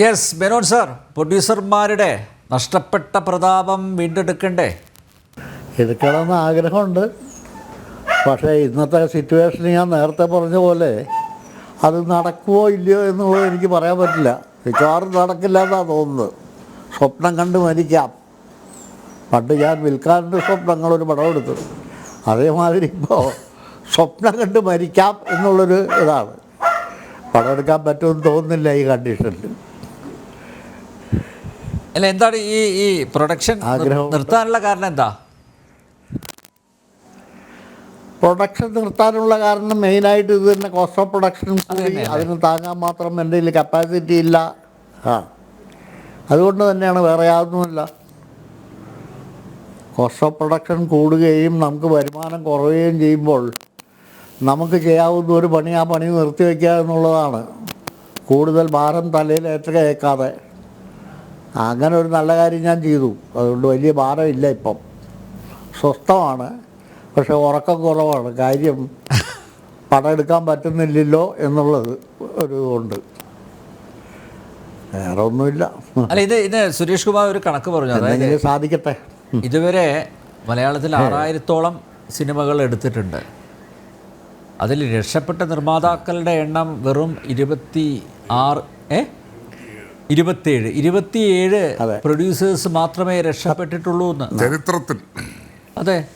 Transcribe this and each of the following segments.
Yes ബെനോൻ sir പ്രൊഡ്യൂസർമാരുടെ നഷ്ടപ്പെട്ട പ്രതാപം വീണ്ടെടുക്കണ്ടേ? എടുക്കണമെന്ന് ആഗ്രഹമുണ്ട്. പക്ഷേ ഇന്നത്തെ സിറ്റുവേഷൻ ഞാൻ നേരത്തെ പറഞ്ഞ പോലെ അത് നടക്കുമോ ഇല്ലയോ എന്ന് എനിക്ക് പറയാൻ പറ്റില്ല. മിക്കവാറും നടക്കില്ല എന്നാണ് തോന്നുന്നത്. സ്വപ്നം കണ്ട് മരിക്കാം. പണ്ട് ഞാൻ വിൽക്കാരന്റെ സ്വപ്നങ്ങളൊരു പടം എടുത്തു. അതേമാതിരി ഇപ്പോൾ സ്വപ്നം കണ്ട് മരിക്കാം എന്നുള്ളൊരു ഇതാണ്. പടം എടുക്കാൻ പറ്റുമെന്ന് തോന്നുന്നില്ല ഈ കണ്ടീഷനിൽ അല്ല എന്താണ് ഈ ഈ പ്രൊഡക്ഷൻ നിർത്താനുള്ള കാരണം എന്താ? പ്രൊഡക്ഷൻ നിർത്താനുള്ള കാരണം മെയിനായിട്ട് ഇത് തന്നെ കോസ്റ്റ് ഓഫ് പ്രൊഡക്ഷൻ കൂടി അതിന് താങ്ങാൻ മാത്രം എന്റെ കയ്യിൽ കപ്പാസിറ്റി ഇല്ല. ആ. അതുകൊണ്ട് തന്നെയാണ് വേറെ യാതൊന്നുമില്ല. കോസ്റ്റ് ഓഫ് പ്രൊഡക്ഷൻ കൂടുകയും നമുക്ക് വരുമാനം കുറയുകയും ചെയ്യുമ്പോൾ നമുക്ക് ചെയ്യാവുന്ന ഒരു പണി ആ പണി നിർത്തി വയ്ക്കുക എന്നുള്ളതാണ്. കൂടുതൽ ഭാരം തലയിൽ ഏറ്റേക്കാതെ അങ്ങനെ ഒരു നല്ല കാര്യം ഞാൻ ചെയ്തു. അതുകൊണ്ട് വലിയ ഭാരമില്ല ഇപ്പം. സ്വസ്ഥമാണ്. പക്ഷെ ഉറക്കം കുറവാണ്. കാര്യം പടം എടുക്കാൻ പറ്റുന്നില്ലല്ലോ എന്നുള്ളത് ഒരു ഇതുണ്ട്. വേറെ ഒന്നുമില്ല. അല്ല ഇത് ഇത് സുരേഷ് കുമാർ ഒരു കണക്ക് പറഞ്ഞു. അതായത് സാധിക്കട്ടെ. ഇതുവരെ മലയാളത്തിൽ ആറായിരത്തോളം സിനിമകൾ എടുത്തിട്ടുണ്ട്. അതിൽ രക്ഷപ്പെട്ട നിർമ്മാതാക്കളുടെ എണ്ണം വെറും ഇരുപത്തി ആറ് ഏ? ഇരുപത്തിയേഴ് ഇരുപത്തിയേഴ്. പ്രൊഡ്യൂസേഴ്സ് മാത്രമേ രക്ഷപ്പെട്ടിട്ടുള്ളൂ എന്ന്. ചരിത്രത്തിൽ. അതെ.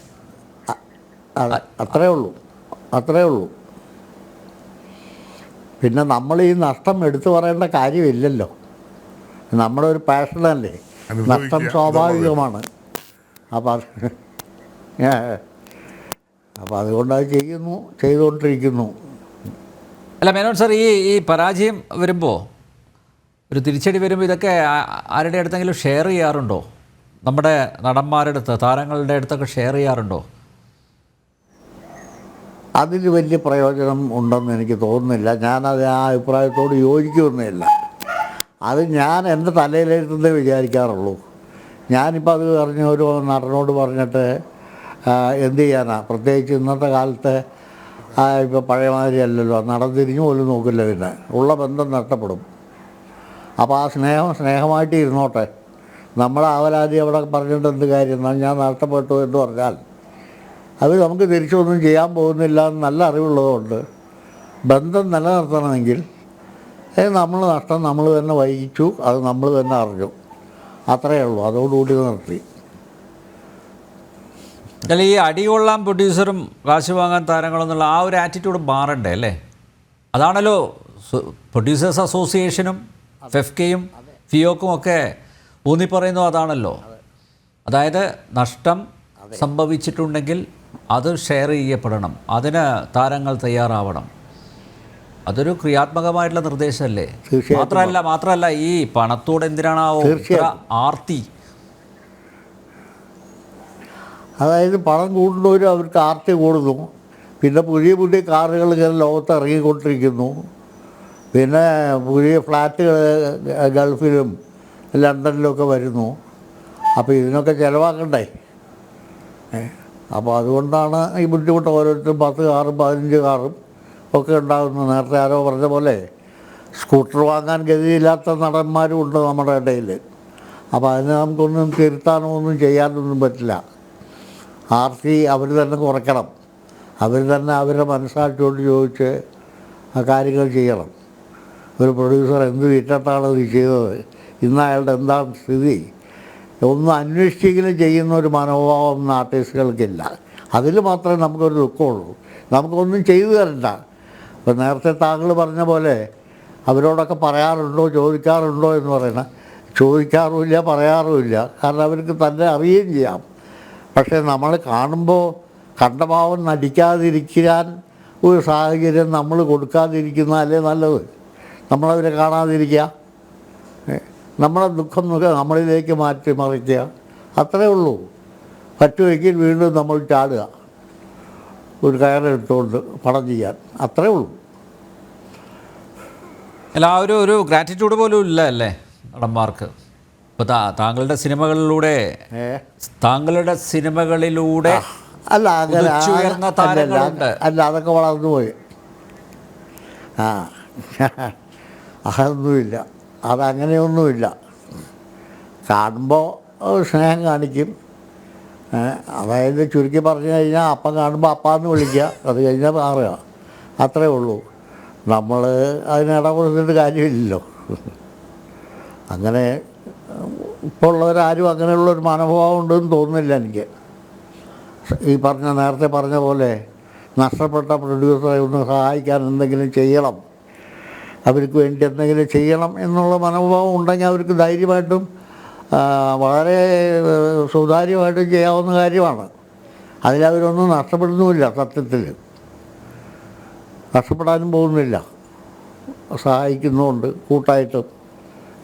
അതെ അത്രേ ഉള്ളൂ. അത്രേ ഉള്ളൂ. പിന്നെ നമ്മൾ ഈ നഷ്ടം എടുത്തു പറയേണ്ട കാര്യമില്ലല്ലോ. നമ്മുടെ ഒരു പാഷനല്ലേ നഷ്ടം സ്വാഭാവികമാണ്. അപ്പം അത് അപ്പം അതുകൊണ്ട് അത് ചെയ്യുന്നു ചെയ്തുകൊണ്ടിരിക്കുന്നു. അല്ല മേനോൻ സാർ ഈ ഈ പരാജയം വരുമ്പോൾ ഒരു തിരിച്ചടി വരുമ്പോൾ ഇതൊക്കെ ആരുടെ അടുത്തെങ്കിലും ഷെയർ ചെയ്യാറുണ്ടോ? നമ്മുടെ നടന്മാരുടെ അടുത്ത് താരങ്ങളുടെ അടുത്തൊക്കെ ഷെയർ ചെയ്യാറുണ്ടോ? അതിന് വലിയ പ്രയോജനം ഉണ്ടെന്ന് എനിക്ക് തോന്നുന്നില്ല. ഞാനത് ആ അഭിപ്രായത്തോട് യോജിക്കുന്നില്ല അത് ഞാൻ എന്റെ തലയിലെഴുത്തുന്നേ വിചാരിക്കാറുള്ളൂ. ഞാനിപ്പോൾ അത് പറഞ്ഞ ഒരു നടനോട് പറഞ്ഞിട്ട് എന്ത് ചെയ്യാനാ? പ്രത്യേകിച്ച് ഇന്നത്തെ കാലത്ത് ഇപ്പോൾ പഴയമാതിരി അല്ലല്ലോ. നടൻ തിരിഞ്ഞു പോലും നോക്കില്ല പിന്നെ. ഉള്ള ബന്ധം നഷ്ടപ്പെടും. അപ്പോൾ ആ സ്നേഹം സ്നേഹമായിട്ട് ഇരുന്നോട്ടെ. നമ്മളെ ആവലാതി അവിടെ പറഞ്ഞിട്ട് എന്ത് കാര്യം? ഞാൻ നഷ്ടപ്പെട്ടു എന്ന് പറഞ്ഞാൽ അത് നമുക്ക് തിരിച്ചൊന്നും ചെയ്യാൻ പോകുന്നില്ല എന്ന് നല്ല അറിവുള്ളതുകൊണ്ട് ബന്ധം നിലനിർത്തണമെങ്കിൽ നമ്മൾ നഷ്ടം നമ്മൾ തന്നെ വഹിച്ചു അത് നമ്മൾ തന്നെ അറിഞ്ഞു. അത്രയേ ഉള്ളൂ. അതോടുകൂടി നിർത്തി. അല്ല ഈ അടികൊള്ളാൻ പ്രൊഡ്യൂസറും കാശ് വാങ്ങാൻ താരങ്ങളും എന്നുള്ള ആ ഒരു ആറ്റിറ്റ്യൂഡ് മാറണ്ടേ അല്ലേ? അതാണല്ലോ പ്രൊഡ്യൂസേഴ്സ് അസോസിയേഷനും ഫെഫ്കയും ഫിയോക്കും ഒക്കെ ഊന്നിപ്പറയുന്നു അതാണല്ലോ. അതായത് നഷ്ടം സംഭവിച്ചിട്ടുണ്ടെങ്കിൽ അത് ഷെയർ ചെയ്യപ്പെടണം. അതിന് താരങ്ങൾ തയ്യാറാവണം. അതൊരു ക്രിയാത്മകമായിട്ടുള്ള നിർദ്ദേശമല്ലേ. മാത്രമല്ല മാത്രമല്ല ഈ പണത്തോട് എന്തിനാണ്. ആർത്തി? അതായത് പണം കൂടുന്നവരും അവർക്ക് ആർത്തി കൂടുന്നു. പിന്നെ പുതിയ പുതിയ കാറുകൾ ഇങ്ങനെ ലോകത്ത് ഇറങ്ങിക്കൊണ്ടിരിക്കുന്നു. പിന്നെ പുതിയ ഫ്ലാറ്റുകൾ ഗൾഫിലും ലണ്ടനിലൊക്കെ വരുന്നു. അപ്പോൾ ഇതിനൊക്കെ ചിലവാക്കണ്ടേ? അപ്പോൾ അതുകൊണ്ടാണ് ഈ ബുദ്ധിമുട്ട് ഓരോരുത്തരും പത്ത് കാറും പതിനഞ്ച് കാറും ഒക്കെ ഉണ്ടാകുന്നത് നേരത്തെ ആരോ പറഞ്ഞ പോലെ സ്കൂട്ടർ വാങ്ങാൻ ഗതിയില്ലാത്ത നടന്മാരും ഉണ്ട് നമ്മുടെ ഇടയിൽ. അപ്പോൾ അതിന് നമുക്കൊന്നും തിരുത്താനോ ഒന്നും ചെയ്യാനൊന്നും പറ്റില്ല. ആർ സി അവർ തന്നെ കുറയ്ക്കണം. അവർ തന്നെ അവരുടെ മനസ്സാക്ഷിയോട് ചോദിച്ച് കാര്യങ്ങൾ ചെയ്യണം. ഒരു പ്രൊഡ്യൂസർ എന്ത് വിറ്റിട്ടാണ് ഇത് ചെയ്തത്? ഇന്ന് അയാളുടെ എന്താണ് സ്ഥിതി? ഒന്നും അന്വേഷിച്ചെങ്കിലും ചെയ്യുന്ന ഒരു മനോഭാവം ഇന്ന് ആർട്ടിസ്റ്റുകൾക്കില്ല. അതിൽ മാത്രമേ നമുക്കൊരു ദുഃഖമുള്ളൂ. നമുക്കൊന്നും ചെയ്തു തരണ്ട. ഇപ്പം നേരത്തെ താങ്കൾ പറഞ്ഞ പോലെ അവരോടൊക്കെ പറയാറുണ്ടോ ചോദിക്കാറുണ്ടോ എന്ന് പറയണ? ചോദിക്കാറുമില്ല പറയാറുമില്ല. കാരണം അവർക്ക് തന്നെ അറിയുകയും ചെയ്യാം. പക്ഷേ നമ്മൾ കാണുമ്പോൾ കണ്ടഭാവം നടിക്കാതിരിക്കാൻ ഒരു സാഹചര്യം നമ്മൾ കൊടുക്കാതിരിക്കുന്നാലേ നല്ലത്? നമ്മളവരെ കാണാതിരിക്കുക. നമ്മളെ ദുഃഖം നമ്മളിലേക്ക് മാറ്റി മറിക്കുക. അത്രേ ഉള്ളൂ. പറ്റുമെങ്കിൽ വീണ്ടും നമ്മൾ ചാടുക. ഒരു കയറെടുത്തുകൊണ്ട് പണം ചെയ്യാൻ. അത്രേ ഉള്ളൂ. അല്ല ആ ഒരു ഒരു ഗ്രാറ്റിറ്റ്യൂഡ് പോലും ഇല്ല അല്ലേ നടന്മാർക്ക്? ഇപ്പോൾ താ താങ്കളുടെ സിനിമകളിലൂടെ താങ്കളുടെ സിനിമകളിലൂടെ അല്ല അങ്ങനെ. അല്ല അതൊക്കെ വളർന്നു പോയി ആ അതൊന്നുമില്ല അതങ്ങനെയൊന്നുമില്ല. കാണുമ്പോൾ സ്നേഹം കാണിക്കും. അതായത് ചുരുക്കി പറഞ്ഞു കഴിഞ്ഞാൽ അപ്പം കാണുമ്പോൾ അപ്പാന്ന് വിളിക്കുക. അത് കഴിഞ്ഞാൽ മാറുക. അത്രേ ഉള്ളൂ. നമ്മൾ അതിന് ഇടപെടുന്നിട്ട് കാര്യമില്ലല്ലോ. അങ്ങനെ ഇപ്പോൾ ഉള്ളവരാരും അങ്ങനെയുള്ളൊരു മനോഭാവം ഉണ്ടെന്ന് തോന്നുന്നില്ല എനിക്ക്. ഈ പറഞ്ഞ നേരത്തെ പറഞ്ഞ പോലെ നഷ്ടപ്പെട്ട പ്രൊഡ്യൂസറെ ഒന്ന് സഹായിക്കാൻ എന്തെങ്കിലും ചെയ്യണം. അവർക്ക് വേണ്ടി എന്തെങ്കിലും ചെയ്യണം എന്നുള്ള മനോഭാവം ഉണ്ടെങ്കിൽ അവർക്ക് ധൈര്യമായിട്ടും വളരെ സുതാര്യമായിട്ടും ചെയ്യാവുന്ന കാര്യമാണ്. അതിലവരൊന്നും നഷ്ടപ്പെടുന്നുമില്ല സത്യത്തിൽ. നഷ്ടപ്പെടാനും പോകുന്നില്ല. സഹായിക്കുന്നുമുണ്ട് കൂട്ടായിട്ടും.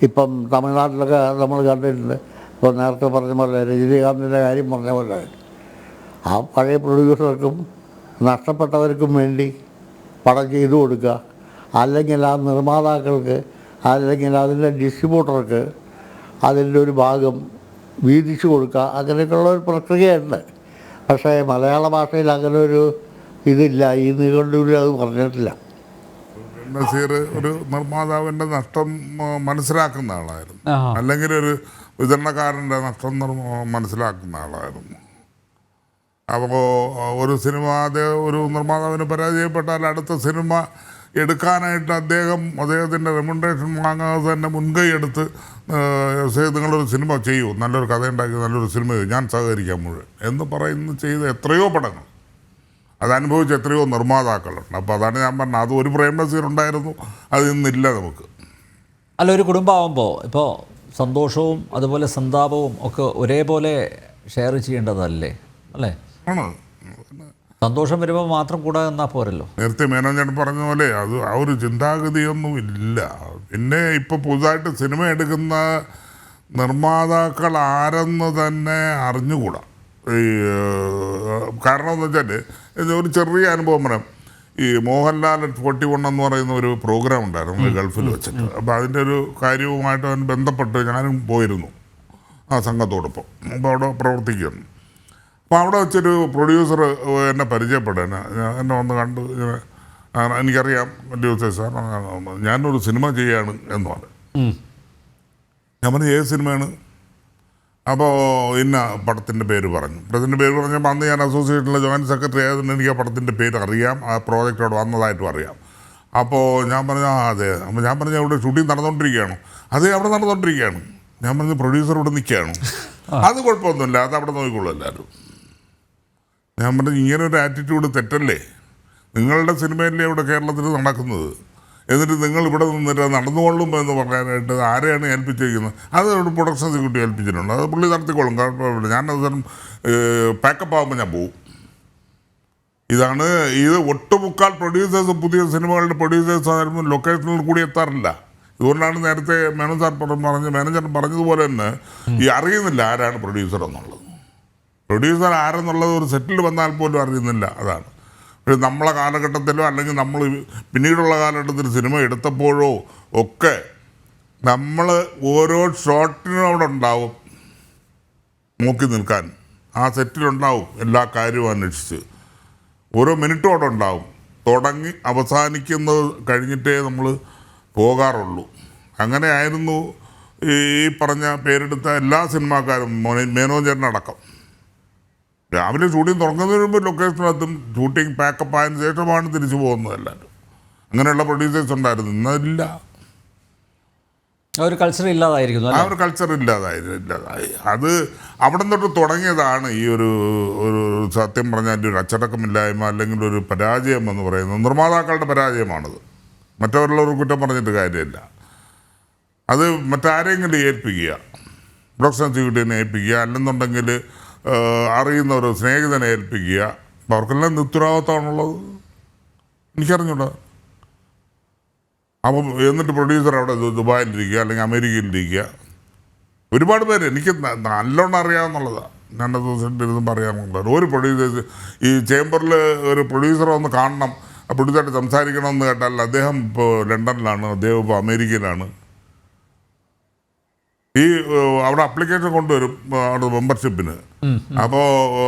ഇപ്പം തമിഴ്നാട്ടിലൊക്കെ നമ്മൾ കണ്ടിട്ടുണ്ട്. ഇപ്പോൾ നേരത്തെ പറഞ്ഞ പോലെ രജനീകാന്തിന്റെ കാര്യം പറഞ്ഞ പോലെ ആ പഴയ പ്രൊഡ്യൂസർക്കും നഷ്ടപ്പെട്ടവർക്കും വേണ്ടി പടം ചെയ്തു കൊടുക്കുക. അല്ലെങ്കിൽ ആ നിർമ്മാതാക്കൾക്ക് അല്ലെങ്കിൽ അതിന്റെ ഡിസ്ട്രിബ്യൂട്ടർക്ക് അതിന്റെ ഒരു ഭാഗം വീതിച്ചു കൊടുക്കുക അങ്ങനെയൊക്കെയുള്ള ഒരു പ്രക്രിയയുണ്ട്. പക്ഷേ മലയാള ഭാഷയിൽ അങ്ങനെ ഒരു ഇതില്ല ഈ നിഘണ്ടുവിൽ അത് പറഞ്ഞിട്ടില്ല. നസീർ ഒരു നിർമ്മാതാവിന്റെ നഷ്ടം മനസ്സിലാക്കുന്ന ആളായിരുന്നു. അല്ലെങ്കിൽ ഒരു വിതരണക്കാരന്റെ നഷ്ടം മനസ്സിലാക്കുന്ന ആളായിരുന്നു. അപ്പോൾ ഒരു സിനിമ അതേ ഒരു നിർമ്മാതാവിന് പരാജയപ്പെട്ടാൽ അടുത്ത സിനിമ എടുക്കാനായിട്ട് അദ്ദേഹം അദ്ദേഹത്തിന്റെ റെമുണ്ടേഷൻ വാങ്ങാതെ തന്നെ മുൻകൈ എടുത്ത് നിങ്ങളൊരു സിനിമ ചെയ്യൂ. നല്ലൊരു കഥ ഉണ്ടാക്കി നല്ലൊരു സിനിമ ചെയ്യൂ. ഞാൻ സഹകരിക്കാൻ മുഴുവൻ. എന്ന് പറയുന്ന ചെയ്ത എത്രയോ പടങ്ങൾ അതനുഭവിച്ച എത്രയോ നിർമ്മാതാക്കളുണ്ട്. അപ്പോൾ അതാണ് ഞാൻ പറഞ്ഞത്. അത് ഒരു പ്രേം നസീർ ഉണ്ടായിരുന്നു. അത് ഇന്നില്ല നമുക്ക്. അല്ല ഒരു കുടുംബമാകുമ്പോൾ ഇപ്പോൾ സന്തോഷവും അതുപോലെ സന്താപവും ഒക്കെ ഒരേപോലെ ഷെയർ ചെയ്യേണ്ടതല്ലേ? അല്ലേ? ആണ് സന്തോഷം വരുമ്പോൾ മാത്രം കൂടാ എന്നാ പോരല്ലോ. നേരത്തെ മേനോജൻ പറഞ്ഞ പോലെ അത് ആ ഒരു ചിന്താഗതിയൊന്നും ഇല്ല. പിന്നെ ഇപ്പോൾ പുതുതായിട്ട് സിനിമ എടുക്കുന്ന നിർമ്മാതാക്കൾ ആരെന്ന് തന്നെ അറിഞ്ഞുകൂടാ. ഈ കാരണം എന്ന് വെച്ചാൽ ഒരു ചെറിയ അനുഭവം പറയാം. ഈ മോഹൻലാൽ ഫോർട്ടി വൺ എന്ന് പറയുന്ന ഒരു പ്രോഗ്രാം ഉണ്ടായിരുന്നു ഗൾഫിൽ വെച്ചിട്ട്. അപ്പോൾ അതിന്റെ ഒരു കാര്യവുമായിട്ട് അവൻ ബന്ധപ്പെട്ട് ഞാനും പോയിരുന്നു ആ സംഘത്തോടൊപ്പം. അപ്പോൾ അവിടെ പ്രവർത്തിക്കുന്നു അപ്പോൾ അവിടെ വെച്ചൊരു പ്രൊഡ്യൂസർ എന്നെ പരിചയപ്പെട്ടു എന്നെ ഞാൻ- എന്നെ ഒന്ന് കണ്ട്. എനിക്കറിയാം ഡ്യൂസേ സാർ ഞാനൊരു സിനിമ ചെയ്യാണ് എന്ന് പറഞ്ഞു. ഞാൻ പറഞ്ഞു ഏത് സിനിമയാണ്? അപ്പോൾ ഇന്ന പടത്തിന്റെ പേര് പറഞ്ഞു. പടത്തിന്റെ പേര് പറഞ്ഞപ്പോൾ അന്ന് ഞാൻ അസോസിയേഷനിലെ ജോയിന്റ് സെക്രട്ടറി ആയതുകൊണ്ട് എനിക്ക് ആ പടത്തിന്റെ പേര് അറിയാം. ആ പ്രോജക്റ്റ് അവിടെ വന്നതായിട്ടും അറിയാം. അപ്പോൾ ഞാൻ പറഞ്ഞു ആ അതെ. അപ്പോൾ ഞാൻ പറഞ്ഞു അവിടെ ഷൂട്ടിംഗ് നടന്നുകൊണ്ടിരിക്കുകയാണ് അതെ അവിടെ നടന്നുകൊണ്ടിരിക്കുകയാണ് ഞാൻ പറഞ്ഞു പ്രൊഡ്യൂസർ ഇവിടെ നിൽക്കുകയാണ്. അത് കുഴപ്പമൊന്നുമില്ല. അത് അവിടെ നോക്കിക്കോളൂ എല്ലാവരും. ഞാൻ പറഞ്ഞു ഇങ്ങനെ ഒരു ആറ്റിറ്റ്യൂഡ് തെറ്റല്ലേ? നിങ്ങളുടെ സിനിമയല്ലേ ഇവിടെ കേരളത്തിൽ നടക്കുന്നത്? എന്നിട്ട് നിങ്ങൾ ഇവിടെ നിന്നിട്ട് നടന്നുകൊള്ളും എന്ന് പറയാനായിട്ട് ആരെയാണ് ഏൽപ്പിച്ചിരിക്കുന്നത്? അത് പ്രൊഡക്ഷൻ സെക്യൂരിറ്റി ഏൽപ്പിച്ചിട്ടുണ്ട്. അത് പുള്ളി നടത്തിക്കോളും. കുഴപ്പമില്ല. ഞാൻ അവസരം പാക്കപ്പ് ആകുമ്പോൾ ഞാൻ പോകും ഇതാണ് ഇത് ഒട്ടുമുക്കാൽ പ്രൊഡ്യൂസേഴ്സ് പുതിയ സിനിമകളുടെ പ്രൊഡ്യൂസേഴ്സ് ആയിരുന്നു ലൊക്കേഷനിൽ കൂടി എത്താറില്ല. ഇതുകൊണ്ടാണ് നേരത്തെ മേനോൻ സാർ പറഞ്ഞ മാനേജർ പറഞ്ഞതുപോലെ തന്നെ ഈ അറിയുന്നില്ല ആരാണ് പ്രൊഡ്യൂസർ എന്നുള്ളത്. പ്രൊഡ്യൂസർ ആരെന്നുള്ളത് ഒരു സെറ്റിൽ വന്നാൽ പോലും അറിയുന്നില്ല അതാണ്. പക്ഷെ നമ്മളെ കാലഘട്ടത്തിലോ അല്ലെങ്കിൽ നമ്മൾ പിന്നീടുള്ള കാലഘട്ടത്തിൽ സിനിമ എടുത്തപ്പോഴോ ഒക്കെ നമ്മൾ ഓരോ ഷോട്ടിനും അവിടെ ഉണ്ടാവും നോക്കി നിൽക്കാൻ. ആ സെറ്റിലുണ്ടാവും എല്ലാ കാര്യവും അന്വേഷിച്ച്. ഓരോ മിനിറ്റും അവിടെ ഉണ്ടാവും. തുടങ്ങി അവസാനിക്കുന്നത് കഴിഞ്ഞിട്ടേ നമ്മൾ പോകാറുള്ളൂ. അങ്ങനെ ആയിരുന്നു ഈ പറഞ്ഞ പേരെടുത്ത എല്ലാ സിനിമാക്കാരും മോനെ- മേനോൻ ചേട്ടനടക്കം. രാവിലെ ഷൂട്ടിംഗ് തുടങ്ങുന്നതിന് മുമ്പ് ലൊക്കേഷനകത്തും ഷൂട്ടിംഗ് പാക്കപ്പ് ആയതിനു ശേഷമാണ് തിരിച്ചു പോകുന്നത് എല്ലാവരും. അങ്ങനെയുള്ള പ്രൊഡ്യൂസേഴ്സ് ഉണ്ടായിരുന്നു. ഇന്നില്ല. ആ ഒരു കൾച്ചർ ഇല്ലാതായിരിക്കുന്നു ആ ഒരു കൾച്ചർ ഇല്ലാതായി ഇല്ലാതായി. അത് അവിടെ തൊട്ട് തുടങ്ങിയതാണ് ഈ ഒരു ഒരു സത്യം പറഞ്ഞാൽ ഒരു അച്ചടക്കമില്ലായ്മ അല്ലെങ്കിൽ ഒരു പരാജയം എന്ന് പറയുന്നത്. നിർമ്മാതാക്കളുടെ പരാജയമാണത്. മറ്റവരുള്ളവർ കുറ്റം പറഞ്ഞിട്ട് കാര്യമില്ല. അത് മറ്റാരെങ്കിലും ഏൽപ്പിക്കുക. പ്രൊഡക്ഷൻ എക്സിക്യൂട്ടീവിനെ ഏൽപ്പിക്കുക. അല്ലെന്നുണ്ടെങ്കിൽ അറിയുന്ന ഒരു സ്നേഹിതനെ ഏൽപ്പിക്കുക. അപ്പം അവർക്കെല്ലാം ഉത്തരവാദിത്തമാണുള്ളത് എനിക്കറിഞ്ഞൂടാ. അപ്പം എന്നിട്ട് പ്രൊഡ്യൂസർ അവിടെ ദുബായിലിരിക്കുക അല്ലെങ്കിൽ അമേരിക്കയിലിരിക്കുക. ഒരുപാട് പേര് എനിക്ക് നല്ലോണം അറിയാമെന്നുള്ളതാണ് രണ്ട് ദിവസം ഇരുന്നും പറയാമെന്നുള്ള ഒരു പ്രൊഡ്യൂസേഴ്സ് ഈ ചേംബറിൽ ഒരു പ്രൊഡ്യൂസറെ ഒന്ന് കാണണം. പ്രൊഡ്യൂസറായിട്ട് സംസാരിക്കണമെന്ന് കേട്ടാൽ അദ്ദേഹം ഇപ്പോൾ ലണ്ടനിലാണ് അദ്ദേഹം ഇപ്പോൾ അമേരിക്കയിലാണ്. ഈ അവിടെ അപ്ലിക്കേഷൻ കൊണ്ടുവരും അവിടെ മെമ്പർഷിപ്പിന് അപ്പോൾ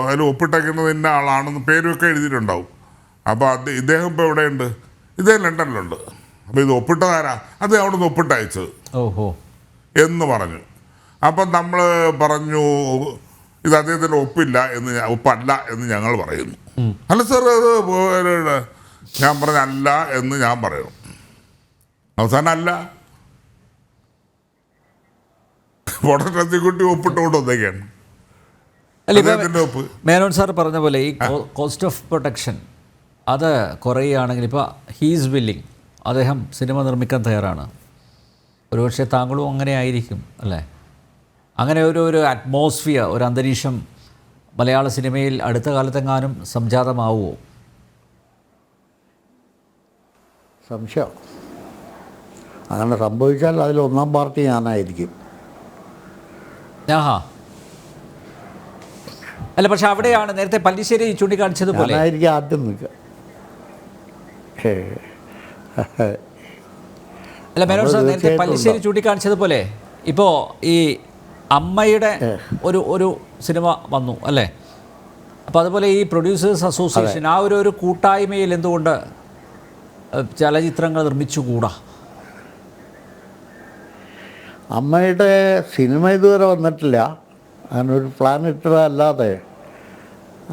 അതിൽ ഒപ്പിട്ടേക്കുന്നത് ഇന്ന ആളാണെന്ന് പേരൊക്കെ എഴുതിയിട്ടുണ്ടാവും. അപ്പോൾ അത് ഇദ്ദേഹം ഇപ്പോൾ എവിടെയുണ്ട്? ഇദ്ദേഹം ലണ്ടനിലുണ്ട്. അപ്പോൾ ഇത് ഒപ്പിട്ടതാരാ? അത് അവിടെ നിന്ന് ഒപ്പിട്ടയച്ചത് ഓഹോ. എന്ന് പറഞ്ഞു. അപ്പം നമ്മൾ പറഞ്ഞു ഇത് അദ്ദേഹത്തിന്റെ ഒപ്പില്ല എന്ന് ഒപ്പല്ല എന്ന് ഞങ്ങൾ പറയുന്നു. അല്ല സാർ അത് ഞാൻ പറഞ്ഞ അല്ല എന്ന് ഞാൻ പറയുന്നു അവസാനം അല്ല. പൊടട്ടത്തിക്കുട്ടി ഒപ്പിട്ടുകൊണ്ട് വന്നേക്കാണ് മേനോൻ സാർ പറഞ്ഞ പോലെ ഈ കോസ്റ്റ് ഓഫ് പ്രൊട്ടക്ഷൻ അത് കുറയുകയാണെങ്കിൽ ഇപ്പോൾ ഹീസ് വില്ലിങ് അദ്ദേഹം സിനിമ നിർമ്മിക്കാൻ തയ്യാറാണ്. ഒരുപക്ഷെ താങ്കളും അങ്ങനെ ആയിരിക്കും അല്ലേ? അങ്ങനെ ഒരു ഒരു അറ്റ്മോസ്ഫിയർ ഒരു അന്തരീക്ഷം മലയാള സിനിമയിൽ അടുത്ത കാലത്തെങ്ങാനും സംജാതമാവുമോ? സംശയം. അങ്ങനെ സംഭവിച്ചാൽ അതിൽ ഒന്നാം പാർട്ടി ഞാനായിരിക്കും. ആഹാ. അല്ല പക്ഷെ അവിടെയാണ് നേരത്തെ പല്ലിശ്ശേരി ചൂണ്ടിക്കാണിച്ചതുപോലെ. ആദ്യം നിൽക്കുക. അല്ല മേനോൻ സാർ നേരത്തെ പല്ലിശ്ശേരി ചൂണ്ടിക്കാണിച്ചതുപോലെ. ഇപ്പോ ഈ അമ്മയുടെ ഒരു ഒരു സിനിമ വന്നു അല്ലേ? അപ്പോൾ അതുപോലെ ഈ പ്രൊഡ്യൂസേഴ്സ് അസോസിയേഷൻ ആ ഒരു ഒരു കൂട്ടായ്മയിൽ എന്തുകൊണ്ട് ചലച്ചിത്രങ്ങൾ നിർമ്മിച്ചുകൂടാ? അമ്മയുടെ സിനിമ ഇതുവരെ വന്നിട്ടില്ല. അങ്ങനൊരു ഒരു പ്ലാൻ ഇട്ടതല്ലാതെ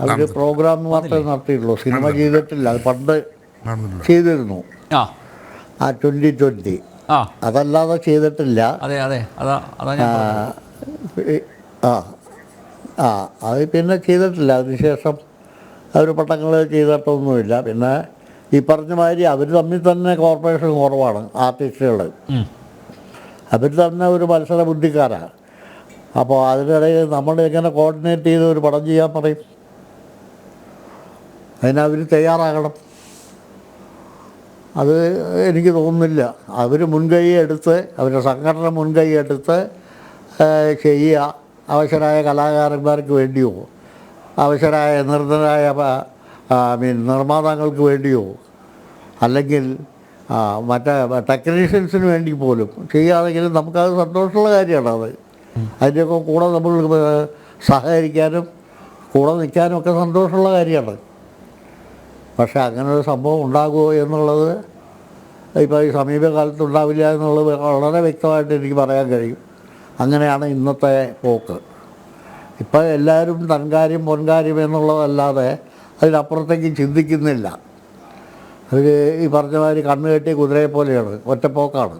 അവർ പ്രോഗ്രാം മാത്രമേ നടത്തിയിട്ടുള്ളൂ. സിനിമ ചെയ്തിട്ടില്ല. അത് പണ്ട് ചെയ്തിരുന്നു. ആ. ട്വന്റി ട്വന്റി ആ. അതല്ലാതെ ചെയ്തിട്ടില്ല. അതെ അതെ. അതാ അതാ ഞാൻ പറഞ്ഞത്. ആ ആ അത് പിന്നെ ചെയ്തിട്ടില്ല. അതിനുശേഷം അവർ പട്ടങ്ങൾ ചെയ്തിട്ടൊന്നുമില്ല. പിന്നെ ഈ പറഞ്ഞ മാതിരി അവർ തമ്മിൽ തന്നെ കോർപ്പറേഷൻ കുറവാണ് ആർട്ടിസ്റ്റുകൾ. അവർ തന്നെ ഒരു മത്സര ബുദ്ധിക്കാരാണ് അപ്പോൾ അതിനിടയിൽ നമ്മൾ എങ്ങനെ കോർഡിനേറ്റ് ചെയ്ത് ഒരു പടം ചെയ്യാൻ പറയും? അതിനവർ തയ്യാറാകണം. അത് എനിക്ക് തോന്നുന്നില്ല. അവർ മുൻകൈ എടുത്ത് അവരുടെ സംഘടന മുൻകൈ എടുത്ത് ചെയ്യുക അവശരായ കലാകാരന്മാർക്ക് വേണ്ടിയോ അവശരായ നിർദ്ധരായ മീൻ നിർമ്മാതാക്കൾക്ക് വേണ്ടിയോ അല്ലെങ്കിൽ മറ്റേ ടെക്നീഷ്യൻസിന് വേണ്ടി പോലും ചെയ്യുകയാണെങ്കിലും നമുക്കത് സന്തോഷമുള്ള കാര്യമാണ് അത്. അതിന്റെയൊക്കെ കൂടെ നമ്മൾ സഹകരിക്കാനും കൂടെ നിൽക്കാനും ഒക്കെ സന്തോഷമുള്ള കാര്യമാണ്. പക്ഷേ അങ്ങനെ ഒരു സംഭവം ഉണ്ടാകുമോ എന്നുള്ളത് ഇപ്പോൾ ഈ സമീപകാലത്ത് ഉണ്ടാവില്ല എന്നുള്ളത് വളരെ വ്യക്തമായിട്ട് എനിക്ക് പറയാൻ കഴിയും. അങ്ങനെയാണ് ഇന്നത്തെ പോക്ക്. ഇപ്പോൾ എല്ലാവരും തൻകാര്യം പൊൻകാര്യം എന്നുള്ളതല്ലാതെ അതിനപ്പുറത്തേക്ക് ചിന്തിക്കുന്നില്ല. അവർ ഈ പറഞ്ഞ മാതിരി കണ്ണ് കെട്ടിയ കുതിരയെ പോലെയാണ് ഒറ്റപ്പോക്കാണ്.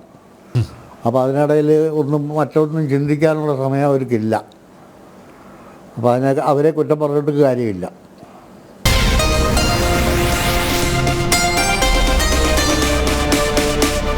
അപ്പോൾ അതിനിടയിൽ ഒന്നും മറ്റൊന്നും ചിന്തിക്കാനുള്ള സമയം അവർക്കില്ല. അപ്പോൾ അതിനെ അവരെ കുറ്റം പറഞ്ഞിട്ട് കാര്യമില്ല.